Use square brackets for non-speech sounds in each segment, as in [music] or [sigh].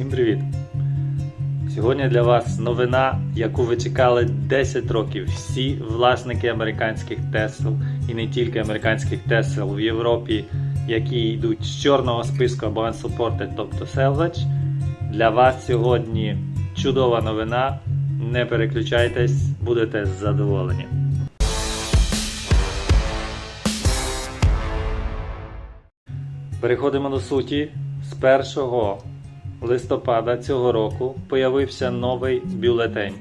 Всім привіт! Сьогодні для вас новина, яку ви чекали 10 років. Всі власники американських Тесл і не тільки американських Тесл в Європі, які йдуть з чорного списку або unsupported, тобто salvage. Для вас сьогодні чудова новина. Не переключайтесь, будете задоволені. Переходимо до суті. З 1 листопада цього року появився новий бюлетень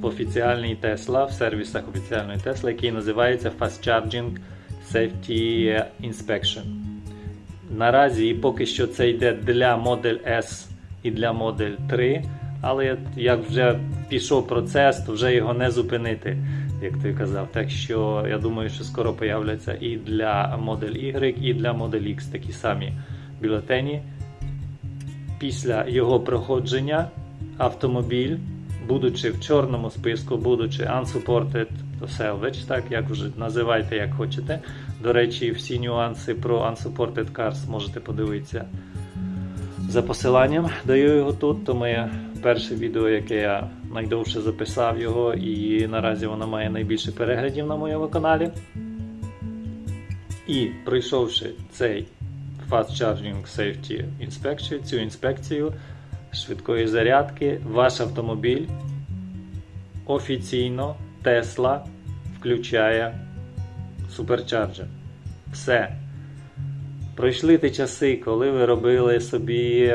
в офіціальній Tesla, в сервісах офіціальної Tesla, який називається Fast Charging Safety Inspection. Наразі поки що це йде для Model S і для Model 3, але як вже пішов процес, то вже його не зупинити, як ти казав. Так що я думаю, що скоро появляться і для Model Y, і для Model X такі самі бюлетені. Після його проходження автомобіль, будучи в чорному списку, будучи unsupported salvage, так як вже називайте, як хочете. До речі, всі нюанси про unsupported cars можете подивитися за посиланням. Даю його тут, то моє перше відео, яке я найдовше записав його, і наразі воно має найбільше переглядів на моєму каналі. І пройшовши цей Fast Charging Safety Inspection, цю інспекцію швидкої зарядки, ваш автомобіль офіційно Tesla включає суперчарджер. Все. Пройшли ті часи, коли ви робили собі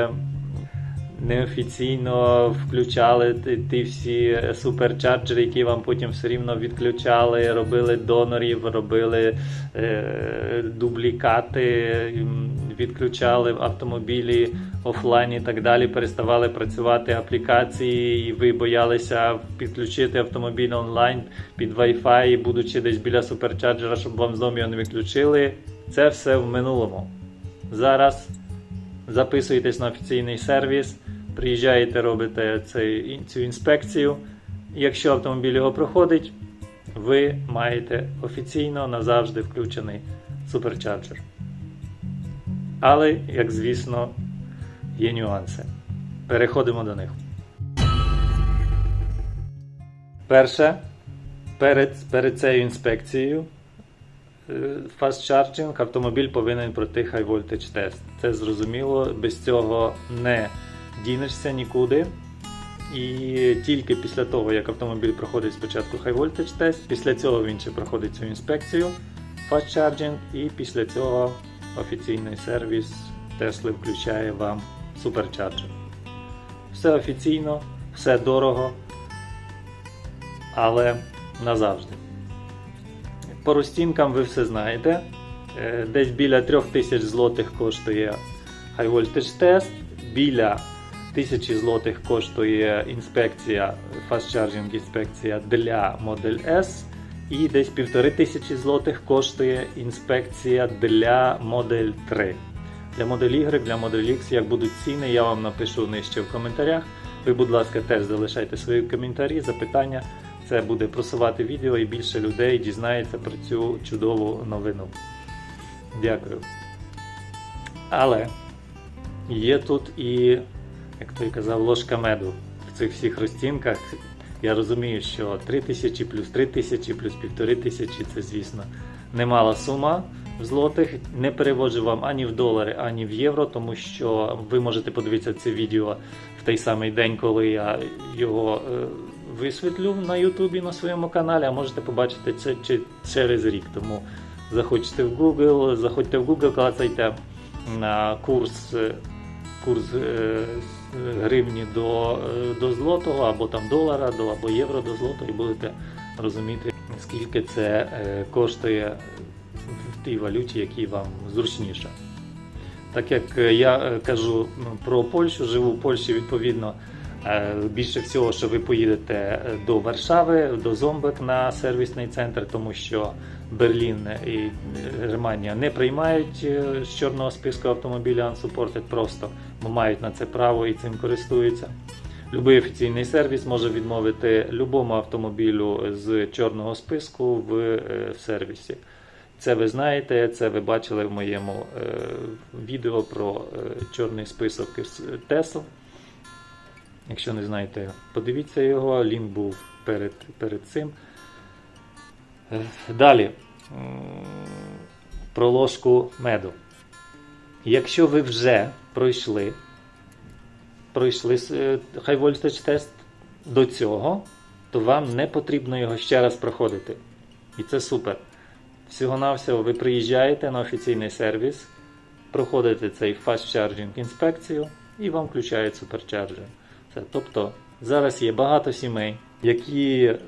неофіційно включали ті, всі суперчарджери, які вам потім все рівно відключали, робили донорів, робили е, дублікати, відключали автомобілі офлайн і так далі, переставали працювати аплікації, і ви боялися підключити автомобіль онлайн під Wi-Fi, будучи десь біля суперчарджера, щоб вам знову його не відключили. Це все в минулому. Зараз записуєтесь на офіційний сервіс, приїжджаєте, робите цю інспекцію. Якщо автомобіль його проходить, ви маєте офіційно назавжди включений суперчарджер. Але, як звісно, є нюанси. Переходимо до них. Перше, перед, перед цією інспекцією Fast Charging автомобіль повинен пройти High Voltage тест. Це зрозуміло, без цього не дінешся нікуди. І тільки після того, як автомобіль проходить спочатку High Voltage тест, після цього він ще проходить цю інспекцію Fast Charging, і після цього офіційний сервіс Tesla включає вам суперчарджер. Все офіційно, все дорого, але назавжди. По розцінкам ви все знаєте. Е, Десь біля 3000 злотих коштує High Voltage тест, біля 1000 злотих коштує інспекція, Fast Charging інспекція для Model S. І десь 1500 злотих коштує інспекція для Model 3. Для Model Y, для Model X, як будуть ціни, я вам напишу нижче в коментарях. Ви, будь ласка, теж залишайте свої коментарі, запитання. Це буде просувати відео і більше людей дізнається про цю чудову новину. Дякую. Але є тут і, як той казав, ложка меду в цих всіх розцінках. Я розумію, що 3000 плюс 3000 плюс 1500 це, звісно, немала сума в злотих. Не переводжу вам ані в долари, ані в євро, тому що ви можете подивитися це відео в той самий день, коли я його е, висвітлю на Ютубі на своєму каналі, а можете побачити це через рік. Тому заходьте в Google, заходьте в Google, клацайте на курс. Курс е, гривні до, е, до злотого, або там долара, до, або євро до злотого, і будете розуміти, скільки це е, коштує в тій валюті, якій вам зручніше. Так як я кажу ну, про Польщу, живу в Польщі, відповідно, більше всього, що ви поїдете е, до Варшави, до Зомбек на сервісний центр, тому що Берлін і е, Германія не приймають е, з чорного списку автомобіля Unsupported просто, мають на це право і цим користуються. Любий офіційний сервіс може відмовити любому автомобілю з чорного списку в е, сервісі. Це ви знаєте, це ви бачили в моєму е, відео про е, чорний список Tesla. Якщо не знаєте, подивіться його, лінк був перед, перед цим. Е, Далі. Про ложку меду. Якщо ви вже пройшли, пройшли е, High Voltage тест до цього, то вам не потрібно його ще раз проходити. І це супер. Всього-навсього ви приїжджаєте на офіційний сервіс, проходите цей Fast Charging інспекцію і вам включають суперчарджер. Тобто зараз є багато сімей, які е,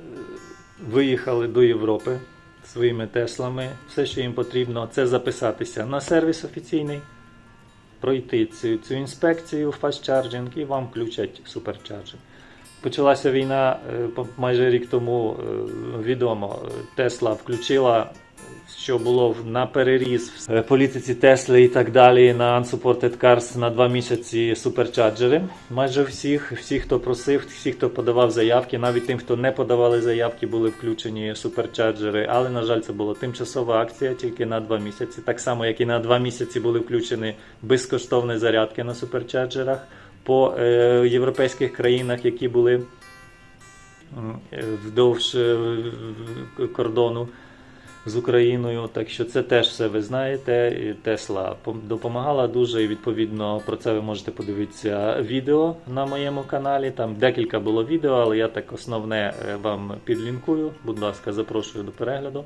виїхали до Європи своїми Теслами. Все, що їм потрібно, це записатися на сервіс офіційний, пройти цю, цю інспекцію Charging і вам включать суперчарджер. Почалася війна е, майже рік тому. е, Відомо, Тесла включила, що було на переріз в е, політиці Тесли і так далі на Unsupported Cars на два місяці суперчарджери. Майже всіх, всі, хто просив, всі, хто подавав заявки, навіть тим, хто не подавали заявки, були включені суперчарджери. Але, на жаль, це була тимчасова акція тільки на два місяці. Так само, як і на два місяці були включені безкоштовні зарядки на суперчарджерах по е, європейських країнах, які були е, вдовж е, кордону з Україною. Так що це теж все ви знаєте. Тесла пом- допомагала дуже, і відповідно про це ви можете подивитися відео на моєму каналі. Там декілька було відео, але я так основне е, вам підлінкую. Будь ласка, запрошую до перегляду.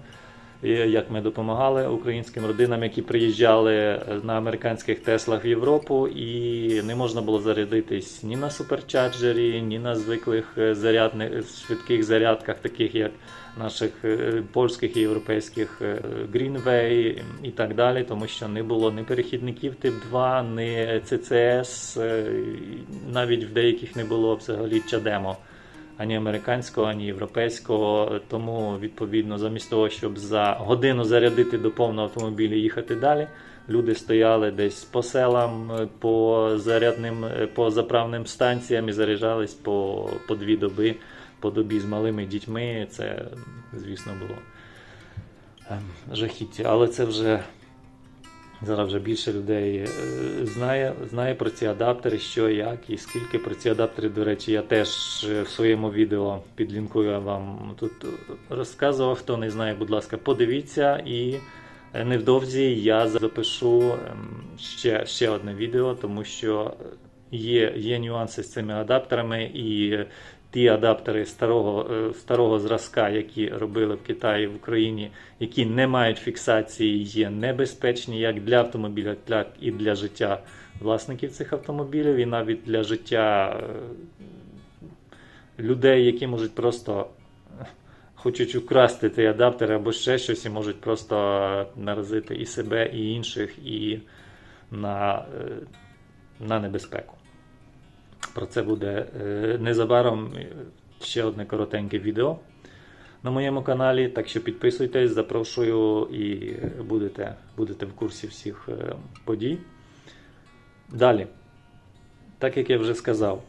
Як ми допомагали українським родинам, які приїжджали е, на американських Теслах в Європу, і не можна було зарядитись ні на суперчарджері, ні на звиклих е, зарядних швидких зарядках, таких як наших е, польських і європейських е, Greenway і так далі, тому що не було ні перехідників тип 2, ні CCS, е, навіть в деяких не було взагалі чадемо ані американського, ані європейського. Тому, відповідно, замість того, щоб за годину зарядити до повного автомобіля і їхати далі, люди стояли десь по селам, е, по зарядним, е, по заправним станціям і заряджались по, по дві доби, по добі з малими дітьми. Це, звісно, було ем, жахіття. Але це вже. Зараз вже більше людей е, знає, знає про ці адаптери, що як і скільки про ці адаптери, до речі, я теж е, в своєму відео підлінкую вам тут розказував. Хто не знає, будь ласка, подивіться і е, невдовзі я запишу ем, ще, ще одне відео, тому що є, є нюанси з цими адаптерами і ті адаптери старого, е, старого зразка, які робили в Китаї в Україні, які не мають фіксації, є небезпечні як для автомобіля, так і для життя власників цих автомобілів, і навіть для життя е, людей, які можуть просто е, [laughs] хочуть украсти цей адаптер або ще щось, і можуть просто наразити і себе, і інших, і на, е, на небезпеку. Про це буде е, незабаром ще одне коротеньке відео на моєму каналі. Так що підписуйтесь, запрошую і будете, будете в курсі всіх е, подій. Далі, так як я вже сказав,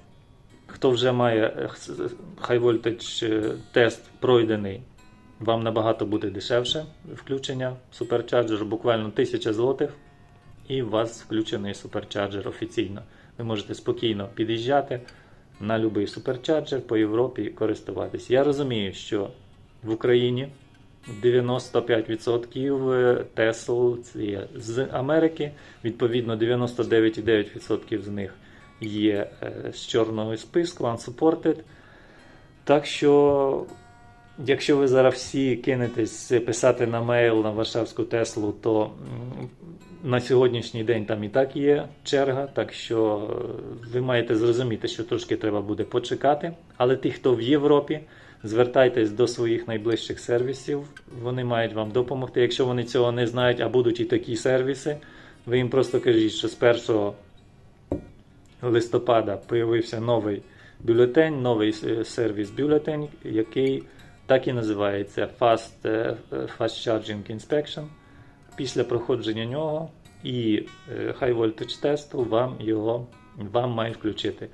хто вже має е, High Voltage тест пройдений, вам набагато буде дешевше включення суперчарджер, буквально 1000 злотих, і у вас включений суперчарджер офіційно. Ви можете спокійно під'їжджати на будь-який суперчарджер по Європі і користуватись. Я розумію, що в Україні 95% Тесл є з Америки, відповідно 99,9% з них є е, з чорного списку, unsupported. Так що, якщо ви зараз всі кинетесь писати на мейл на Варшавську Теслу, то на сьогоднішній день там і так є черга, так що е, ви маєте зрозуміти, що трошки треба буде почекати. Але ті, хто в Європі, звертайтесь до своїх найближчих сервісів, вони мають вам допомогти. Якщо вони цього не знають, а будуть і такі сервіси, ви їм просто кажіть, що з 1 листопада появився новий бюлетень, новий е, сервіс бюлетень, який так і називається Fast, е, Fast Charging Inspection. Після проходження нього і е, High Voltage тесту вам його вам мають включити.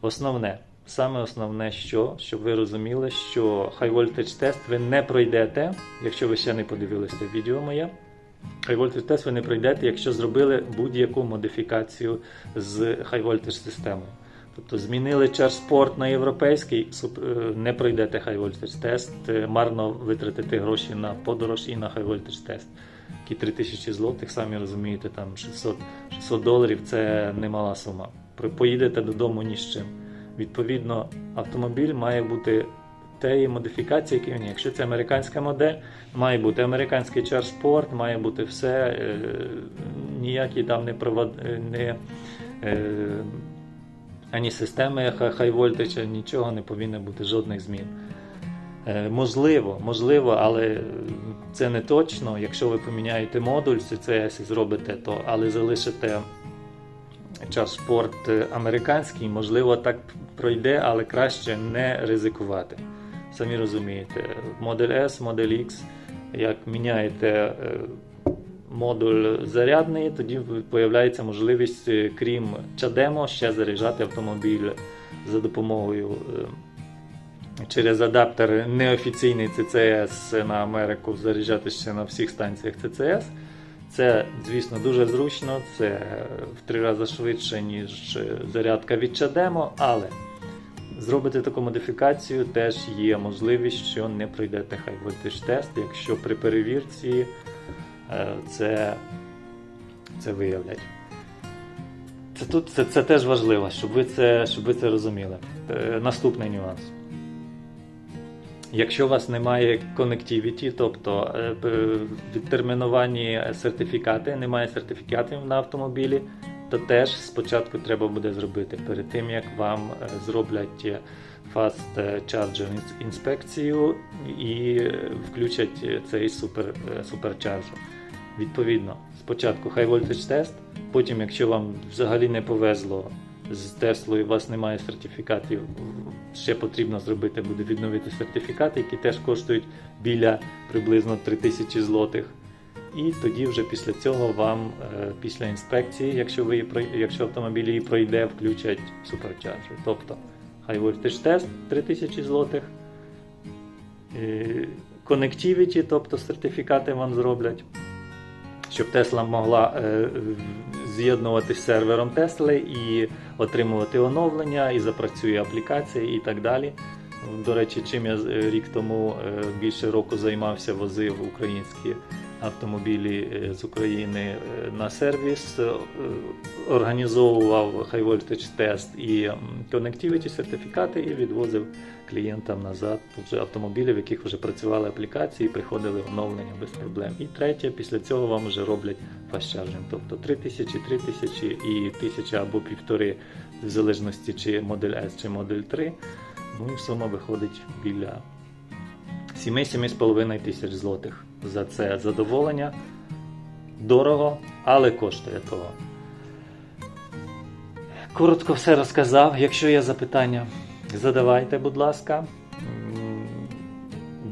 Основне, саме основне, що, щоб ви розуміли, що High Voltage тест ви не пройдете, якщо ви ще не подивилися відео моє. High Voltage тест ви не пройдете, якщо зробили будь-яку модифікацію з High Voltage системою. Тобто змінили чарспорт на європейський, е, не пройдете high voltage тест, марно витратите гроші на подорож і на high voltage тест. Які 3000 злотих, самі розумієте, там 600, 600 доларів це немала сума. Поїдете додому ні з чим. Відповідно, автомобіль має бути тієї модифікації, які він є. Якщо це американська модель, має бути американський чарспорт, має бути все, е, ніякі там не провод... е, не, ані системи хай вольтича, нічого не повинно бути, жодних змін. Е, Можливо, можливо, але це не точно. Якщо ви поміняєте модуль CCS і зробите то, але залишите чарспорт е, американський, можливо, так пройде, але краще не ризикувати. Самі розумієте, модель S, модель X, як міняєте е, модуль зарядний, тоді з'являється можливість, е, крім чадемо, ще заряджати автомобіль за допомогою е, через адаптер неофіційний CCS на Америку, заряджати ще на всіх станціях CCS. Це, звісно, дуже зручно, це в три рази швидше, ніж зарядка від чадемо, але зробити таку модифікацію теж є можливість, що не пройдете хай voltage тест, якщо при перевірці е, це, це виявлять. Це, тут, це, це теж важливо, щоб ви це, щоб ви це розуміли. Е, наступний нюанс. Якщо у вас немає connectivity, тобто е, відтерміновані сертифікати, немає сертифікатів на автомобілі, то теж спочатку треба буде зробити перед тим, як вам е, зроблять е, Fast Charger інспекцію і е, включать е, цей супер, е, суперчарджер. Відповідно, спочатку high voltage тест, потім, якщо вам взагалі не повезло з Теслою, у вас немає сертифікатів, ще потрібно зробити буде відновити сертифікати, які теж коштують біля приблизно 3000 злотих. І тоді вже після цього вам е, після інспекції, якщо ви якщо автомобіль її пройде, включать суперчарджер. Тобто high voltage тест 3000 злотих. е, Connectivity, тобто сертифікати вам зроблять, щоб Тесла могла е, з'єднуватися з сервером Тесли і отримувати оновлення, і запрацює аплікація і так далі. До речі, чим я е, рік тому е, більше року займався, возив українські автомобілі е, з України е, на сервіс, е, організовував High Voltage тест і Connectivity сертифікати і відвозив клієнтам назад вже автомобілі, в яких вже працювали аплікації, приходили оновлення без проблем. І третє, після цього вам вже роблять charging, тобто 3000, 3000 і 1000 або півтори, в залежності чи модель S чи модель 3. Ну і сума виходить біля 7-7,5 тисяч злотих за це задоволення. Дорого, але коштує того. Коротко все розказав. Якщо є запитання, задавайте, будь ласка.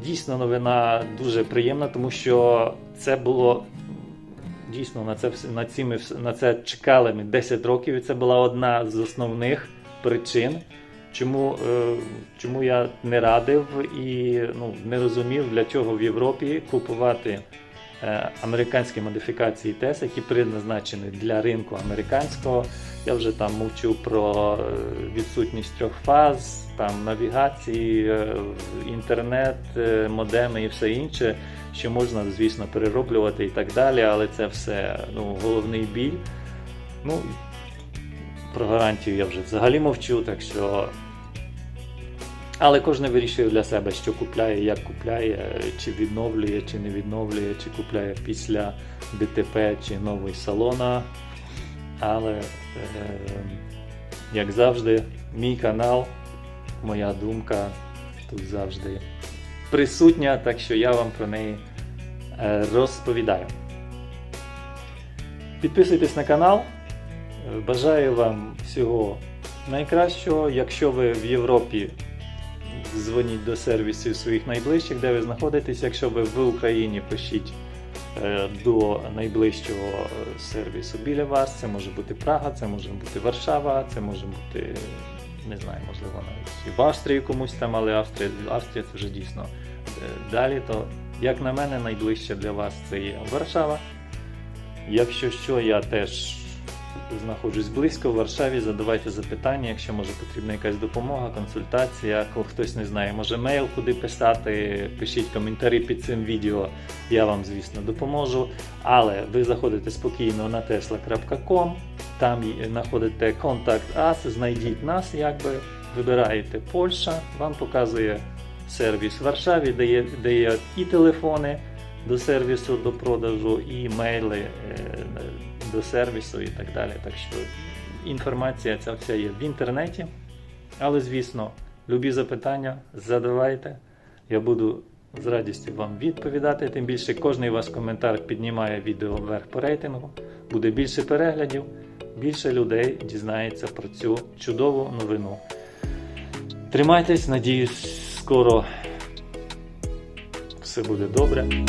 Дійсно, новина дуже приємна, тому що це було дійсно на це на, ці на це чекали ми 10 років, і це була одна з основних причин, чому, е, чому я не радив і ну, не розумів, для чого в Європі купувати е, американські модифікації ТЕС, які предназначені для ринку американського. Я вже там мовчу про е, відсутність трьох фаз, там навігації, інтернет, модеми і все інше, що можна, звісно, перероблювати і так далі, але це все ну, головний біль. Ну, про гарантію я вже взагалі мовчу, так що. Але кожен вирішує для себе, що купляє, як купляє, чи відновлює, чи не відновлює, чи купляє після ДТП, чи новий салона. Але, е, як завжди, мій канал, моя думка тут завжди присутня, так що я вам про неї е, розповідаю. Підписуйтесь на канал. Бажаю вам всього найкращого. Якщо ви в Європі, дзвоніть до сервісів своїх найближчих, де ви знаходитесь. Якщо ви в Україні, пишіть е, до найближчого е, сервісу біля вас. Це може бути Прага, це може бути Варшава, це може бути, не знаю, можливо, навіть і в Австрії комусь там, але Австрія, Австрія це вже дійсно е, далі. То, як на мене, найближче для вас це є Варшава. Якщо що, я теж знаходжусь близько в Варшаві. Задавайте запитання, якщо може потрібна якась допомога, консультація. Коли хтось не знає, може мейл куди писати, пишіть коментарі під цим відео. Я вам, звісно, допоможу. Але ви заходите спокійно на tesla.com, там знаходите контакт Us, знайдіть нас, якби вибираєте Польща, вам показує сервіс в Варшаві, де є, де є і телефони до сервісу, до продажу, і мейли е, до сервісу і так далі. Так що інформація ця вся є в інтернеті. Але, звісно, любі запитання задавайте. Я буду з радістю вам відповідати. Тим більше кожний ваш коментар піднімає відео вверх по рейтингу. Буде більше переглядів, більше людей дізнається про цю чудову новину. Тримайтесь, надіюсь, скоро все буде добре.